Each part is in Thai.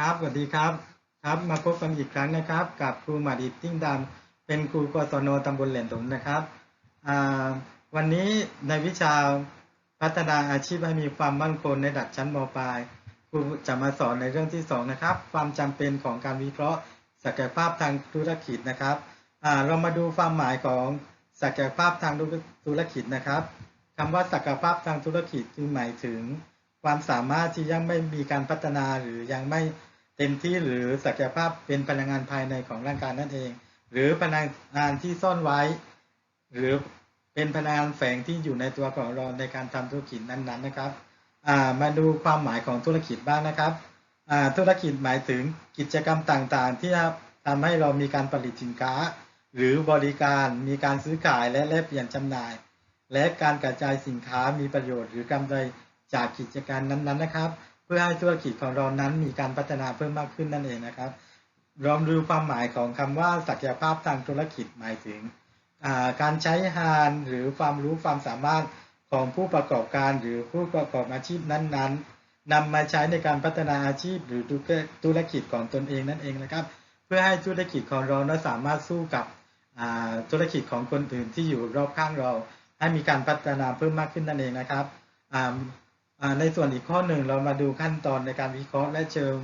ครับสวัสดีครับ ครับ มาพบกันอีกครั้งนะครับ กับครูหมาดิติ้งดำเป็นครูกศนตำบลแหลมถมนะครับอ่าวันนี้ในวิชาพัฒนาอาชีพให้มีความมั่นคงในระดับชั้นมปลายครูจะมาสอนในเรื่องที่สองนะครับ ความจำเป็นของการวิเคราะห์ศักยภาพทางธุรกิจนะครับอ่าเรามาดูความหมายของศักยภาพทางธุรกิจนะครับคำว่าศักยภาพทางธุรกิจคือหมายถึง ความสามารถที่ยังไม่มีการพัฒนาหรือยังไม่เต็มที่หรือศักยภาพเป็นพลังงานภายในของร่างกายนั่นเอง หรือพลังงานที่ซ่อนไว้ หรือเป็นพลังงานแฝงที่อยู่ในตัวของเราในการทำธุรกิจนั้นๆนะครับมาดูความหมายของธุรกิจบ้างนะครับธุรกิจหมายถึงกิจกรรมต่างๆ ที่ทำให้เรามีการผลิตสินค้า หรือบริการมีการซื้อขายและแลกเปลี่ยนจำหน่าย และการกระจายสินค้ามีประโยชน์หรือกำไร จากกิจการนั้นๆนะครับ เพื่อให้ธุรกิจของเรานั้นมีการพัฒนาเพิ่มมากขึ้นนั่นเองนะครับลองดูความหมายของคำว่าศักยภาพทางธุรกิจหมายถึงการใช้ฮานหรือความรู้ความสามารถของผู้ประกอบการหรือผู้ประกอบอาชีพนั้นๆนำมาใช้ในการพัฒนาอาชีพหรือธุรกิจของตนเองนั่นเองนะครับ เพื่อให้ธุรกิจของเรานั้นสามารถสู้กับธุรกิจของคนอื่นที่อยู่รอบข้างเรา ให้มีการพัฒนาเพิ่มมากขึ้นนั่นเองนะครับ ในส่วนอีกข้อหนึ่งเรามาดูขั้นตอนในการวิเคราะห์และเชิง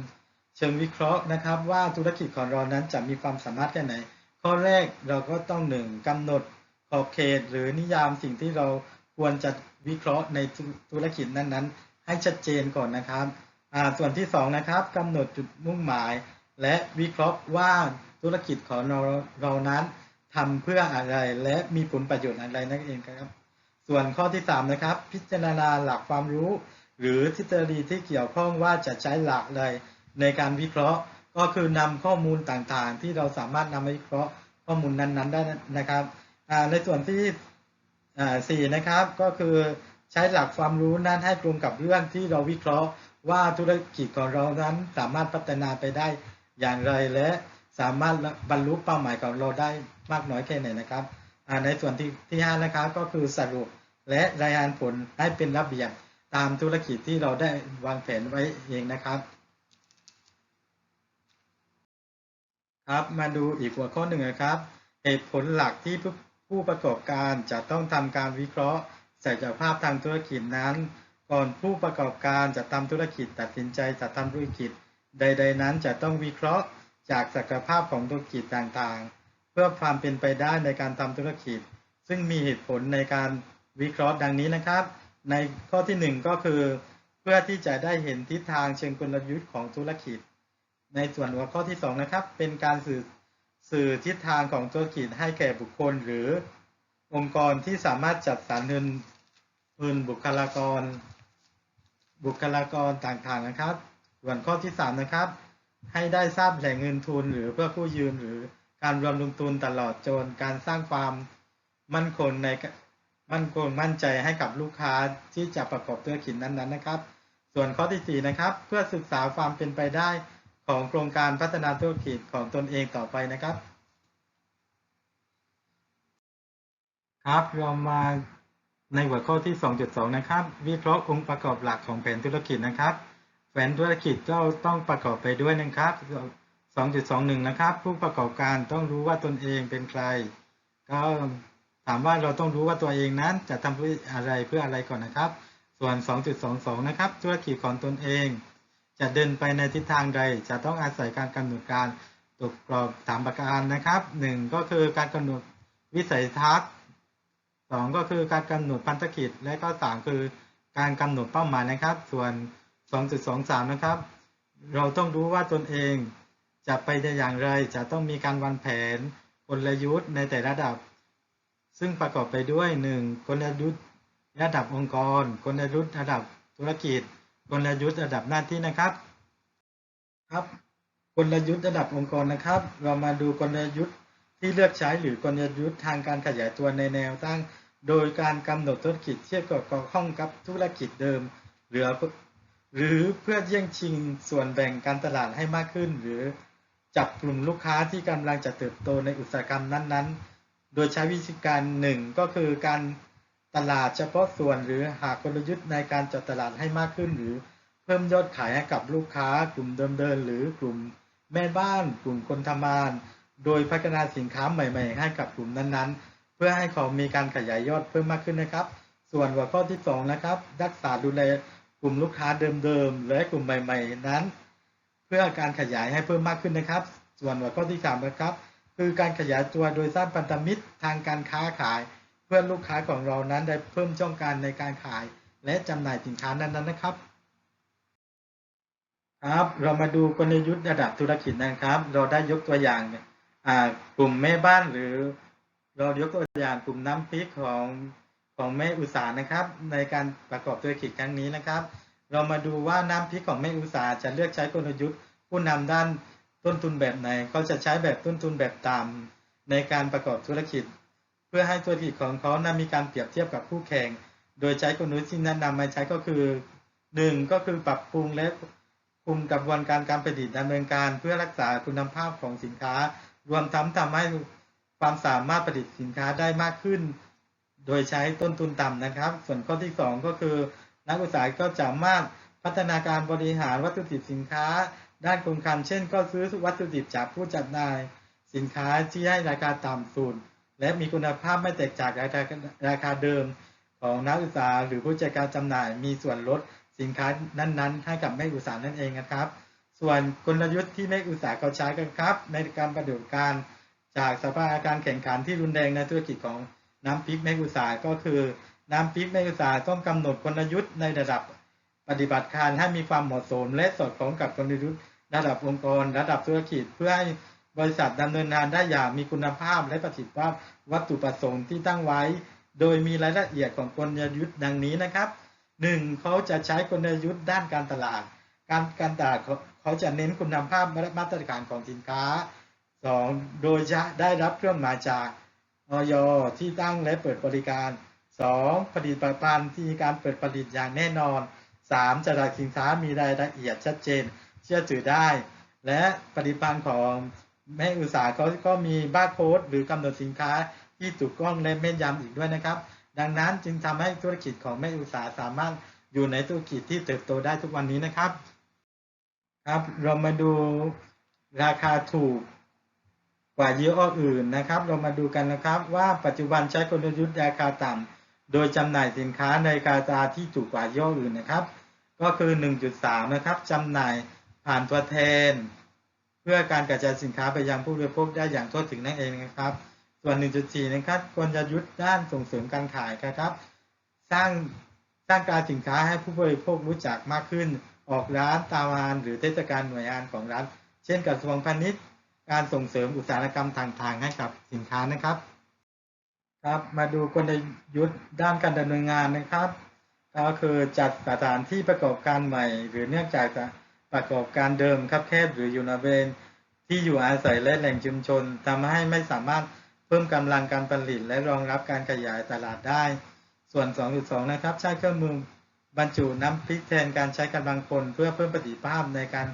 เชิงวิเคราะห์นะครับ ว่าธุรกิจของเรานั้นจะมีความสามารถแค่ไหน ข้อแรกเราก็ต้องหนึ่งกำหนดขอบเขต หรือนิยามสิ่งที่เราควรจะวิเคราะห์ในธุรกิจนั้นๆ ให้ชัดเจนก่อนนะครับส่วนที่2นะครับกำหนดจุดมุ่งหมาย และวิเคราะห์ว่าธุรกิจของเราเรานั้นทำเพื่ออะไรและมีผลประโยชน์อะไรนั่นเองครับ ส่วนข้อที่ 3 นะครับ พิจารณาหลักความรู้ หรือทฤษฎีที่เกี่ยวข้องว่าจะใช้หลักใดในการวิเคราะห์ ก็คือนำข้อมูลต่างๆ ที่เราสามารถนำมาวิเคราะห์ข้อมูลนั้นๆ ได้นะครับในส่วนที่สี่นะครับก็คือใช้หลักความรู้นั้นให้ตรงกับเรื่องที่เราวิเคราะห์ว่าธุรกิจของเรานั้นสามารถพัฒนาไปได้อย่างไรและสามารถบรรลุเป้าหมายของเราได้มากน้อยแค่ไหนนะครับในส่วนที่ที่5นะครับก็คือสรุป และรายงานผลให้เป็นระเบียบตามธุรกิจที่เราได้วางแผนไว้เองนะครับ ครับมาดูอีกหัวข้อหนึ่งนะครับ เหตุผลหลักที่ผู้ประกอบการจะต้องทำการวิเคราะห์ศักยภาพทางธุรกิจนั้น ก่อนผู้ประกอบการจะทำธุรกิจตัดสินใจจะทำธุรกิจ ใด ๆ นั้นจะต้องวิเคราะห์จากศักยภาพของธุรกิจต่างๆ เพื่อความเป็นไปได้ในการทำธุรกิจ ซึ่งมีเหตุผลในการ วิเคราะห์ดังนี้นะครับ ในข้อที่ 1 ก็คือเพื่อที่จะได้เห็นทิศทางเชิงกลยุทธ์ของธุรกิจ ในส่วนหัวข้อที่ 2 นะครับ เป็นการสื่อสื่อทิศทางของธุรกิจให้แก่บุคคล หรือองค์กรที่สามารถจัดสรรเงินเงินบุคลากร บุคลากรต่างๆนะครับ ส่วนข้อที่ 3 นะครับ ให้ได้ทราบแหล่งเงินทุน หรือเพื่อกู้ยืมหรือการรวมลงทุนตลอดจนการสร้างความมั่นคงใน มั่นคงมั่นใจให้กับลูกค้าที่จะประกอบธุรกิจนั้นๆนะครับ ส่วนข้อที่4นะครับ เพื่อศึกษาความเป็นไปได้ของโครงการพัฒนาธุรกิจของตนเองต่อไปนะครับ ครับเรามาในหัวข้อที่ 2.2 นะครับ วิเคราะห์องค์ประกอบหลักของแผนธุรกิจนะครับ แผนธุรกิจก็ต้องประกอบไปด้วยนะครับ 2.21 นะครับ ผู้ประกอบการต้องรู้ว่าตนเองเป็นใครก็ ถามว่าเราต้องรู้ว่าตัวเองนั้นจะทำเพื่ออะไรเพื่ออะไรก่อนนะครับ ส่วน 2.22 นะครับ ธุรกิจของตนเอง จะเดินไปในทิศทางใด จะต้องอาศัยการกำหนดการตกกรอบสามประการนะครับ 1 ก็คือการกำหนดวิสัยทัศน์ 2 ก็คือการกำหนดพันธกิจ และก็ 3 คือการกำหนดเป้าหมายนะครับ ส่วน 2.23 นะครับ เราต้องรู้ว่าตนเองจะไปในอย่างไร จะต้องมีการวางแผนกลยุทธ์ในแต่ระดับ ซึ่งประกอบไปด้วย 1. กลยุทธ์ระดับองค์กร กลยุทธ์ระดับธุรกิจ กลยุทธ์ระดับหน้าที่นะครับครับ กลยุทธ์ระดับองค์กรนะครับ เรามาดูกลยุทธ์ที่เลือกใช้หรือกลยุทธ์ทางการขยายตัวในแนวตั้ง โดยการกำหนดธุรกิจเทียบกับข้องกับธุรกิจเดิม หรือหรือเพื่อแย่งชิงส่วนแบ่งการตลาดให้มากขึ้น หรือจับกลุ่มลูกค้าที่กำลังจะเติบโตในอุตสาหกรรมนั้นๆ โดยใช้วิธีการหนึ่งก็คือการตลาดเฉพาะส่วนหรือหากลยุทธ์ในการจัดตลาดให้มากขึ้น หรือเพิ่มยอดขายให้กับลูกค้ากลุ่มเดิมๆหรือกลุ่มแม่บ้าน กลุ่มคนทำงาน โดยพัฒนาสินค้าใหม่ ๆ ให้กับกลุ่มนั้นๆ เพื่อให้เขามีการขยายยอดเพิ่มมากขึ้นนะครับ ส่วนหัวข้อที่สองนะครับรักษาดูแลกลุ่มลูกค้าเดิมๆและกลุ่มใหม่ ๆ นั้น เพื่อการขยายให้เพิ่มมากขึ้นนะครับ ส่วนหัวข้อที่สามนะครับ คือการขยายตัวโดยสร้างพันธมิตรทางการค้าขาย เพื่อลูกค้าของเรานั้นได้เพิ่มช่องการในการขาย และจำหน่ายสินค้านั้นๆนะครับครับเรามาดูกลยุทธ์ระดับธุรกิจนะครับ เราได้ยกตัวอย่างอ่ากลุ่มแม่บ้านหรือ เรายกตัวอย่างกลุ่มน้ำพริกของของแม่อุตสาหนะครับ ในการประกอบธุรกิจครั้งนี้นะครับ เรามาดูว่าน้ำพริกของแม่อุตสาหจะเลือกใช้กลยุทธ์ผู้นำด้าน ต้นทุนแบบไหนเขาจะใช้แบบต้นทุนแบบต่ำในการประกอบธุรกิจ เพื่อให้ธุรกิจของเขานั้นมีการเปรียบเทียบกับคู่แข่ง โดยใช้กลยุทธ์ที่แนะนำมาใช้ก็คือหนึ่งก็คือปรับปรุงและคุมกระบวนการการผลิตดำเนินการ เพื่อรักษาคุณภาพของสินค้า รวมทั้งทำให้ความสามารถผลิตสินค้าได้มากขึ้น โดยใช้ต้นทุนต่ำนะครับ ส่วนข้อที่ 2 ก็คือ นักอุตสาหก็สามารถพัฒนาการบริหารวัตถุดิบสินค้า ด้านคงคลังเช่น ก็ซื้อวัตถุดิบจากผู้จัดหน่าย สินค้าที่ให้ราคาต่ำสุดและมีคุณภาพไม่แตกจากราคาราคาเดิมของนักอุตสาหหรือผู้จัดการจำหน่าย มีส่วนลดสินค้านั้นๆ ให้กับแม่อุตสาหนั่นเองนะครับ ส่วนกลยุทธ์ที่แม่อุตสาหเขาใช้กันครับ ในการปฏิบัติการจากสภาพการแข่งขันที่รุนแรงในธุรกิจของน้ำพริกแม่อุตสาหก็คือ น้ำพริกแม่อุตสาหต้องกำหนดกลยุทธ์ในระดับ ปฏิบัติการให้มีความเหมาะสม และสอดคล้องกับกลยุทธ์ระดับองค์กร ระดับธุรกิจ เพื่อให้บริษัทดำเนินงานได้อย่างมีคุณภาพและประสิทธิภาพวัตถุประสงค์ที่ตั้งไว้ โดยมีรายละเอียดของกลยุทธ์ดังนี้นะครับหนึ่งเขาจะใช้กลยุทธ์ด้านการตลาด การการตลาดเขาเขาจะเน้นคุณภาพและมาตรฐานของสินค้าสองโดยจะได้รับเครื่องหมายจากออยที่ตั้งและเปิดบริการสองผลิตภัณฑ์ที่มีการเปิดผลิตอย่างแน่นอน สามจำหน่าสินค้ามีรายละเอียดชัดเจน เชื่อถือได้ และผลิตภัณฑ์ของแม่อุตสาหเขาก็มีบาร์โค้ดหรือกำหนดสินค้าที่ถูกต้องและแม่นยำอีกด้วยนะครับ ดังนั้นจึงทำให้ธุรกิจของแม่อุตสาหสามารถอยู่ในธุรกิจที่เติบโตได้ทุกวันนี้นะครับครับเรามาดูราคาถูกกว่ายี่ห้ออื่นนะครับ เรามาดูกันนะครับว่าปัจจุบันใช้กลยุทธ์ราคาต่ำโดยจำหน่ายสินค้าในราคาที่ถูกกว่ายี่ห้ออื่นนะครับ ก็คือ 1.3 นะครับจำหน่ายผ่านตัวแทน เพื่อการกระจายสินค้าไปยังผู้บริโภคได้อย่างทั่วถึงนั่นเองนะครับ ส่วน 1.4 นะครับกลยุทธ์ด้านส่งเสริมการขายครับ สร้างสร้างการสินค้าให้ผู้บริโภครู้จักมากขึ้น ออกร้านตามานหรือเทศกาลหน่วยงานของรัฐเช่นกระทรวงพาณิชย์ การส่งเสริมอุตสาหกรรมต่างๆ ให้กับสินค้านะครับ ครับ มาดูกลยุทธ์ด้านการดำเนินงานนะครับ ก็คือจัดสถานที่ประกอบการใหม่ หรือเนื่องจากประกอบการเดิมครับแคบหรืออยู่ในบริเวณที่อยู่อาศัยและแหล่งชุมชนทำให้ไม่สามารถเพิ่มกำลังการผลิตและรองรับการขยายตลาดได้ ส่วน 2.2 นะครับ ใช้เครื่องมือบรรจุน้ำพริกแทนการใช้กำลังคนเพื่อเพิ่มประสิทธิภาพในการ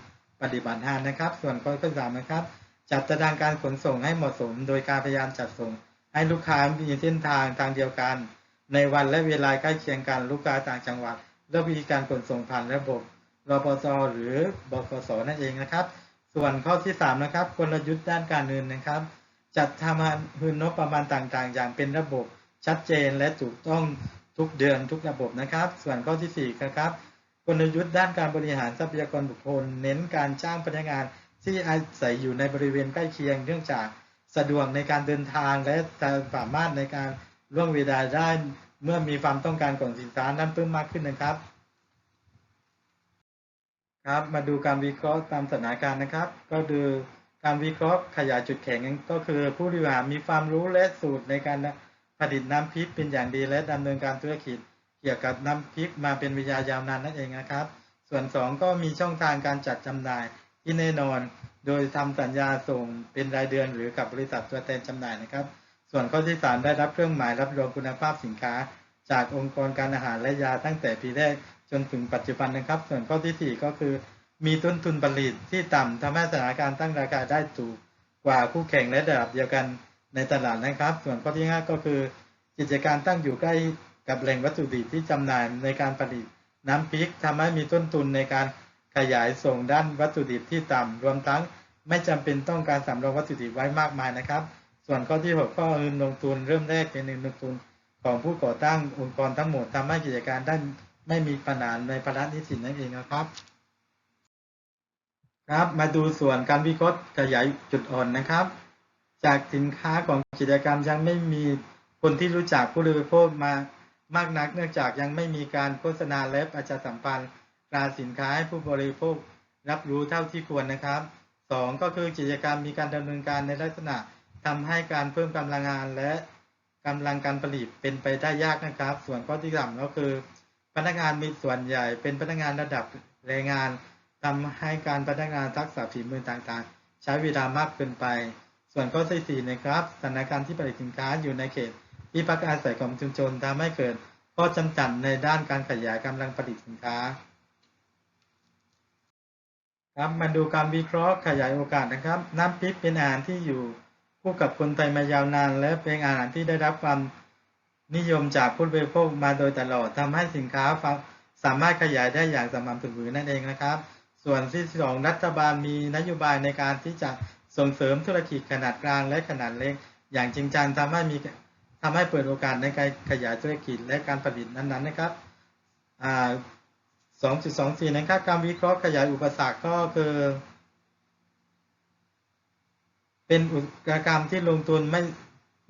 ปฏิบัติงานนะครับ ส่วนข้อที่สามนะครับ จัดตารางการขนส่งให้เหมาะสม โดยการพยายามจัดส่ง ให้ลูกค้ามีเส้นทางทางเดียวกัน ในวันและเวลาใกล้เคียงกันลูกค้าต่างจังหวัดเลือกวิธีการขนส่งผ่านระบบรปสหรือบกสนั่นเองนะครับ ส่วนข้อที่ 3 นะครับ กลยุทธ์ด้านการเงินนะครับ จัดทำหืนงบประมาณต่างๆ อย่างเป็นระบบชัดเจนและถูกต้องทุกเดือนทุกระบบนะครับ ส่วนข้อที่4นะครับกลยุทธ์ด้านการบริหารทรัพยากรบุคคล เน้นการจ้างพนักงานที่อาศัยอยู่ในบริเวณใกล้เคียง เนื่องจากสะดวกในการเดินทางและสามารถในการ ร่วงเวลาได้เมื่อมีความต้องการของสินค้านั้นเพิ่มมากขึ้นนะครับ ครับมาดูการวิเคราะห์ตามสถานการณ์นะครับ ก็คือการวิเคราะห์ขยายจุดแข็งก็คือ ผู้บริหารมีความรู้และสูตรในการผลิตน้ำพริกเป็นอย่างดีและดำเนินการธุรกิจเกี่ยวกับน้ำพริกมาเป็นวิทยายาวนานนั่นเองนะครับ ส่วน 2 ก็มีช่องทางการจัดจำหน่ายที่แน่นอน โดยทำสัญญาส่งเป็นรายเดือนหรือกับบริษัทตัวแทนจำหน่ายนะครับ ส่วนข้อที่ 3 ได้รับเครื่องหมายรับรองคุณภาพสินค้า จากองค์กรการอาหารและยาตั้งแต่ปีแรกจนถึงปัจจุบันนะครับ ส่วนข้อที่ 4 ก็คือ มีต้นทุนผลิตที่ต่ำทำให้สถานการณ์ตั้งราคาได้ถูกกว่าคู่แข่งและระดับเดียวกันในตลาดนะครับ ส่วนข้อที่ 5 ก็คือ กิจการตั้งอยู่ใกล้กับแหล่งวัตถุดิบที่จำหน่ายในการผลิตน้ำพริกทำให้มีต้นทุนในการขยายส่งด้านวัตถุดิบที่ต่ำรวมทั้งไม่จำเป็นต้องการสำรองวัตถุดิบไว้มากมายนะครับ ส่วนข้อที่6ก็เงินลงทุนเริ่มแรกเป็นเงินลงทุนของผู้ก่อตั้งองค์กรทั้งหมดทำให้กิจการได้ไม่มีปัญหาในภาระหนี้สินนั่นเองนะครับ ครับมาดูส่วนการวิเคราะห์ขยายจุดอ่อนนะครับ จากสินค้าของกิจกรรมยังไม่มีคนที่รู้จักผู้บริโภคมามากนัก เนื่องจากยังไม่มีการโฆษณาและประชาสัมพันธ์ตราสินค้าให้ผู้บริโภครับรู้เท่าที่ควรนะครับสองก็คือกิจกรรมมีการดำเนินการในลักษณะ ทำให้การเพิ่มกำลังงานและกำลังการผลิตเป็นไปได้ยากนะครับ ส่วนข้อที่สามก็คือ พนักงานมีส่วนใหญ่เป็นพนักงานระดับแรงงานทำให้การพัฒนานทักษะฝีมือต่างๆ ใช้เวลามากเกินไป ส่วนข้อที่สี่นะครับสถานการณ์ที่ผลิตสินค้าอยู่ในเขต ที่พักอาศัยของชุมชนทำให้เกิดข้อจำกัดในด้านการขยายกำลังผลิตสินค้าครับมาดูการวิเคราะห์ขยายโอกาสนะครับ น้ำพริกเป็นอาหารที่อยู่ คู่กับคนไทยมายาวนาน และเป็นอาหารที่ได้รับความนิยมจากผู้บริโภคมาโดยตลอดทำให้สินค้าสามารถขยายได้อย่างสม่ำเสมอนั่นเองนะครับ ส่วนที่สองรัฐบาลมีนโยบายในการที่จะส่งเสริมธุรกิจขนาดกลางและขนาดเล็ก อย่างจริงจังทำให้มีทำให้เปิดโอกาสในการขยายธุรกิจและการผลิตนั้นๆนะครับ2.24 นะครับ การวิเคราะห์ขยายอุปสรรคก็คือ เป็นอุตสาหกรรมที่ลงทุนไม่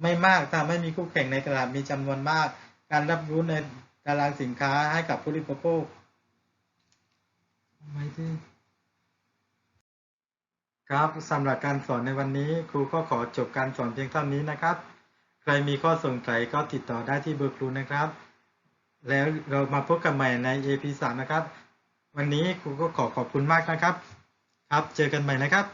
ไม่มากทำให้มีคู่แข่งในตลาดมีจำนวนมาก การรับรู้ในตารางสินค้าให้กับผู้บริโภคไม่ที่ครับสำหรับการสอนในวันนี้ครูก็ขอจบการสอนเพียงเท่านี้นะครับ ใครมีข้อสงสัยก็ติดต่อได้ที่เบอร์ครูนะครับ แล้วเรามาพบกันใหม่ใน AP3 นะครับ วันนี้ครูก็ขอขอบคุณมากนะครับ ครับ เจอกันใหม่นะครับ